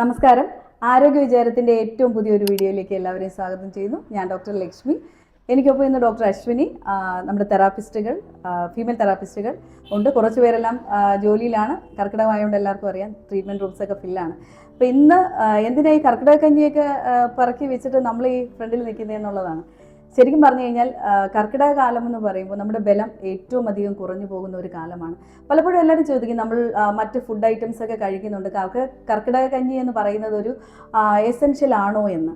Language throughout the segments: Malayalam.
നമസ്കാരം. ആരോഗ്യ വിചാരത്തിന്റെ ഏറ്റവും പുതിയൊരു വീഡിയോയിലേക്ക് എല്ലാവരെയും സ്വാഗതം ചെയ്യുന്നു. ഞാൻ ഡോക്ടർ ലക്ഷ്മി. എനിക്കൊപ്പം ഇന്ന് ഡോക്ടർ അശ്വിനി നമ്മുടെ തെറാപ്പിസ്റ്റുകൾ ഫീമെയിൽ തെറാപ്പിസ്റ്റുകൾ ഉണ്ട്. കുറച്ച് പേരെല്ലാം ജോലിയിലാണ്. കർക്കിടകമായതുകൊണ്ട് എല്ലാവർക്കും അറിയാം. ട്രീറ്റ്മെന്റ് റൂംസൊക്കെ ഫില്ലാണ് അപ്പോൾ ഇന്ന് എന്തിനാ ഈ കർക്കിടക കഞ്ഞിയൊക്കെ പറക്കി വെച്ചിട്ട് നമ്മൾ ഈ ഫ്രണ്ടിൽ നിൽക്കുന്നതെന്നുള്ളതാണ് ശരിക്കും പറഞ്ഞു കഴിഞ്ഞാൽ കർക്കിടക കാലം എന്ന് പറയുമ്പോൾ നമ്മുടെ ബലം ഏറ്റവും അധികം കുറഞ്ഞു പോകുന്ന ഒരു കാലമാണ്. പലപ്പോഴും എല്ലാവരും ചോദിക്കും നമ്മൾ മറ്റ് ഫുഡ് ഐറ്റംസ് ഒക്കെ കഴിക്കുന്നുണ്ട്. കർക്ക് കർക്കിടക കഞ്ഞി എന്ന് പറയുന്നത് ഒരു എസെൻഷ്യൽ ആണോ എന്ന്?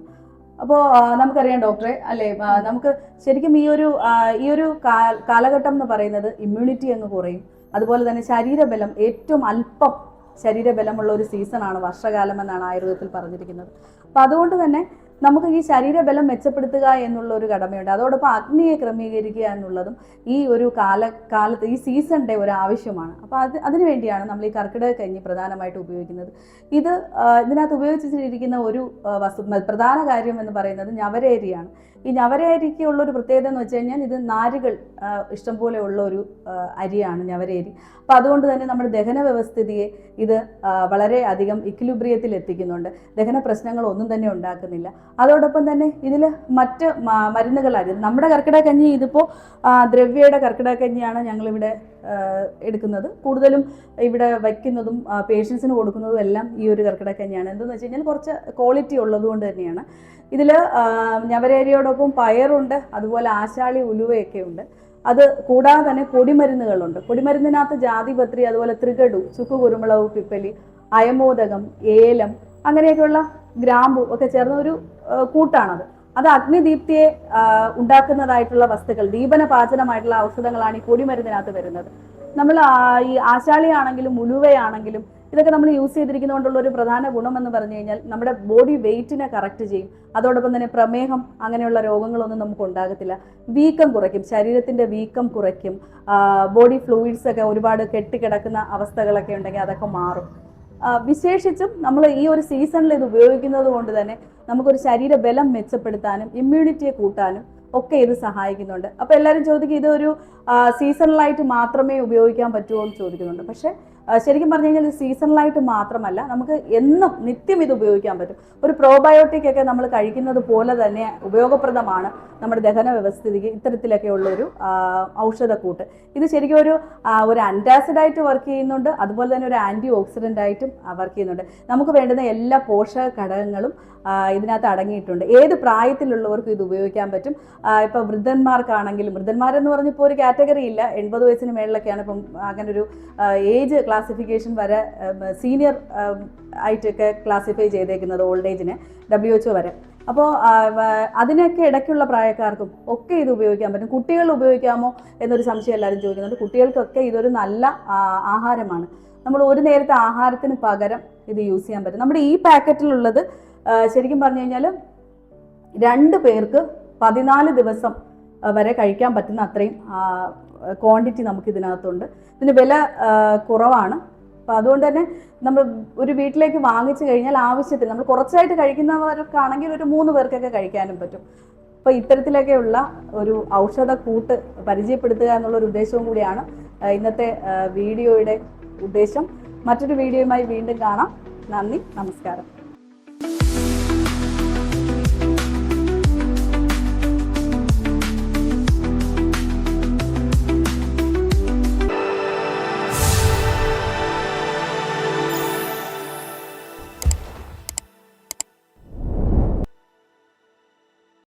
അപ്പോൾ നമുക്കറിയാം ഡോക്ടറെ അല്ലേ? നമുക്ക് ശരിക്കും ഈ ഒരു ഈ ഒരു കാലഘട്ടം എന്ന് പറയുന്നത് ഇമ്മ്യൂണിറ്റി അങ്ങ് കുറയും. അതുപോലെ തന്നെ ശരീരബലം ഏറ്റവും അല്പം ശരീരബലമുള്ള ഒരു സീസണാണ് വർഷകാലം എന്നാണ് ആയുർവേദത്തിൽ പറഞ്ഞിരിക്കുന്നത്. അപ്പം അതുകൊണ്ട് തന്നെ നമുക്ക് ഈ ശരീരബലം മെച്ചപ്പെടുത്തുക എന്നുള്ള ഒരു കടമയുണ്ട്. അതോടൊപ്പം അഗ്നിയെ ക്രമീകരിക്കുക എന്നുള്ളതും ഈ ഒരു കാല കാലത്ത് ഈ സീസണിന്റെ ഒരു ആവശ്യമാണ്. അപ്പോൾ അത് അതിനു വേണ്ടിയാണ് നമ്മൾ ഈ കർക്കിടക കഞ്ഞി പ്രധാനമായിട്ട് ഉപയോഗിക്കുന്നത്. ഇത് ഇതിനകത്ത് ഉപയോഗിച്ചിരിക്കുന്ന ഒരു വസ്തു പ്രധാന കാര്യം എന്ന് പറയുന്നത് ഞവരേരിയാണ്. ഉള്ള ഒരു പ്രത്യേകത എന്ന് വെച്ച് കഴിഞ്ഞാൽ ഇത് നാരുകൾ ഇഷ്ടംപോലെ ഉള്ള ഒരു അരിയാണ് ഞവരേരി അപ്പോൾ അതുകൊണ്ട് തന്നെ നമ്മുടെ ദഹന വ്യവസ്ഥിതിയെ ഇത് വളരെ അധികം ഇക്വിലിബ്രിയത്തിൽ എത്തിക്കുന്നുണ്ട്. ദഹന പ്രശ്നങ്ങളൊന്നും തന്നെ ഉണ്ടാക്കുന്നില്ല. അതോടൊപ്പം തന്നെ ഇതിൽ മറ്റ് മരുന്നുകളായിരുന്നു നമ്മുടെ കർക്കിടക കഞ്ഞി ഇതിപ്പോൾ ദ്രവ്യയുടെ കർക്കിടക കഞ്ഞിയാണ് ഞങ്ങളിവിടെ എടുക്കുന്നത്. കൂടുതലും ഇവിടെ വയ്ക്കുന്നതും പേഷ്യൻസിന് കൊടുക്കുന്നതും എല്ലാം ഈ ഒരു കർക്കിടക കഞ്ഞിയാണ് എന്തെന്ന് വെച്ച് കഴിഞ്ഞാൽ കുറച്ച് ക്വാളിറ്റി ഉള്ളതുകൊണ്ട് തന്നെയാണ്. ഇതിൽ ഞവരേരിയോടൊപ്പം പയറുണ്ട് അതുപോലെ ആശാളി ഉലുവയൊക്കെ ഉണ്ട്. അത് കൂടാതെ തന്നെ പൊടിമരുന്നുകളുണ്ട്. പൊടിമരുന്നിനകത്ത് ജാതിപത്രി അതുപോലെ ത്രികടു ചുക്ക് കുരുമുളക് പിപ്പലി അയമോദകം ഏലം അങ്ങനെയൊക്കെയുള്ള ഗ്രാമ്പു ഒക്കെ ചേർന്ന ഒരു കൂട്ടാണത്. അത് അഗ്നിദീപ്തിയെ ഉണ്ടാക്കുന്നതായിട്ടുള്ള വസ്തുക്കൾ ദീപന പാചനമായിട്ടുള്ള ഔഷധങ്ങളാണ് ഈ പൊടിമരുന്നിനകത്ത് വരുന്നത്. നമ്മൾ ഈ ആശാളിയാണെങ്കിലും ഉലുവയാണെങ്കിലും ഇതൊക്കെ നമ്മൾ യൂസ് ചെയ്തിരിക്കുന്നതുകൊണ്ടുള്ള ഒരു പ്രധാന ഗുണം എന്ന് പറഞ്ഞു കഴിഞ്ഞാൽ നമ്മുടെ ബോഡി വെയിറ്റിനെ കറക്റ്റ് ചെയ്യും. അതോടൊപ്പം തന്നെ പ്രമേഹം അങ്ങനെയുള്ള രോഗങ്ങളൊന്നും നമുക്ക് ഉണ്ടാകത്തില്ല. വീക്കം കുറയ്ക്കും ശരീരത്തിന്റെ വീക്കം കുറയ്ക്കും ബോഡി ഫ്ലൂയിഡ്സ് ഒക്കെ ഒരുപാട് കെട്ടിക്കിടക്കുന്ന അവസ്ഥകളൊക്കെ ഉണ്ടെങ്കിൽ അതൊക്കെ മാറും. വിശേഷിച്ചും നമ്മൾ ഈ ഒരു സീസണിൽ ഇത് ഉപയോഗിക്കുന്നത് കൊണ്ട് തന്നെ നമുക്കൊരു ശരീരബലം മെച്ചപ്പെടുത്താനും ഇമ്മ്യൂണിറ്റിയെ കൂട്ടാനും ഒക്കെ ഇത് സഹായിക്കുന്നുണ്ട്. അപ്പോൾ എല്ലാവരും ചോദിക്കും ഇതൊരു സീസണലായിട്ട് മാത്രമേ ഉപയോഗിക്കാൻ പറ്റുമോ എന്ന് ചോദിക്കുന്നുണ്ട്. പക്ഷേ ശരിക്കും പറഞ്ഞു കഴിഞ്ഞാൽ സീസണലായിട്ട് മാത്രമല്ല നമുക്ക് എന്നും നിത്യം ഇത് ഉപയോഗിക്കാൻ പറ്റും. ഒരു പ്രോബയോട്ടിക് ഒക്കെ നമ്മൾ കഴിക്കുന്നത് പോലെ തന്നെ ഉപയോഗപ്രദമാണ് നമ്മുടെ ദഹന വ്യവസ്ഥിതിക്ക് ഇത്തരത്തിലൊക്കെ ഉള്ളൊരു ഔഷധക്കൂട്ട്. ഇത് ശരിക്കും ഒരു ഒരു ആന്റാസിഡായിട്ട് വർക്ക് ചെയ്യുന്നുണ്ട് അതുപോലെ തന്നെ ഒരു ആന്റി ഓക്സിഡന്റ് ആയിട്ടും വർക്ക് ചെയ്യുന്നുണ്ട്. നമുക്ക് വേണ്ടുന്ന എല്ലാ പോഷക ഘടകങ്ങളും ഇതിനകത്ത് അടങ്ങിയിട്ടുണ്ട്. ഏത് പ്രായത്തിലുള്ളവർക്കും ഇത് ഉപയോഗിക്കാൻ പറ്റും. ഇപ്പോൾ വൃദ്ധന്മാർക്കാണെങ്കിലും വൃദ്ധന്മാരെന്ന് പറഞ്ഞപ്പോൾ ഒരു കാറ്റഗറി ഇല്ല. എൺപത് വയസ്സിന് മേളിലൊക്കെയാണ് ഇപ്പം അങ്ങനെ ഒരു ഏജ് ക്ലാസിഫിക്കേഷൻ വരെ സീനിയർ ആയിട്ടൊക്കെ ക്ലാസിഫൈ ചെയ്തേക്കുന്നത് ഓൾഡ് ഏജിനെ ഡബ്ല്യു എച്ച് വരെ. അപ്പോൾ അതിനൊക്കെ ഇടയ്ക്കുള്ള പ്രായക്കാർക്കും ഒക്കെ ഇത് ഉപയോഗിക്കാൻ പറ്റും. കുട്ടികൾ ഉപയോഗിക്കാമോ എന്നൊരു സംശയം എല്ലാവരും ചോദിക്കുന്നുണ്ട്. കുട്ടികൾക്കൊക്കെ ഇതൊരു നല്ല ആഹാരമാണ്. നമ്മൾ ഒരു നേരത്തെ ആഹാരത്തിന് പകരം ഇത് യൂസ് ചെയ്യാൻ പറ്റും. നമ്മുടെ ഈ പാക്കറ്റിലുള്ളത് ശരിക്കും പറഞ്ഞു കഴിഞ്ഞാൽ രണ്ട് പേർക്ക് പതിനാല് ദിവസം വരെ കഴിക്കാൻ പറ്റുന്ന അത്രയും ക്വാണ്ടിറ്റി നമുക്ക് ഇതിനകത്തുണ്ട്. ഇതിന് വില കുറവാണ്. അപ്പോൾ അതുകൊണ്ട് തന്നെ നമ്മൾ ഒരു വീട്ടിലേക്ക് വാങ്ങിച്ചു കഴിഞ്ഞാൽ ആവശ്യത്തിന് നമ്മൾ കുറച്ചായിട്ട് കഴിക്കുന്നവർക്കാണെങ്കിൽ ഒരു മൂന്ന് പേർക്കൊക്കെ കഴിക്കാനും പറ്റും. അപ്പോൾ ഇത്തരത്തിലൊക്കെയുള്ള ഒരു ഔഷധ കൂട്ട് പരിചയപ്പെടുത്തുക എന്നുള്ള ഒരു ഉദ്ദേശവും കൂടിയാണ് ഇന്നത്തെ വീഡിയോയുടെ ഉദ്ദേശം. മറ്റൊരു വീഡിയോയുമായി വീണ്ടും കാണാം. നന്ദി നമസ്കാരം.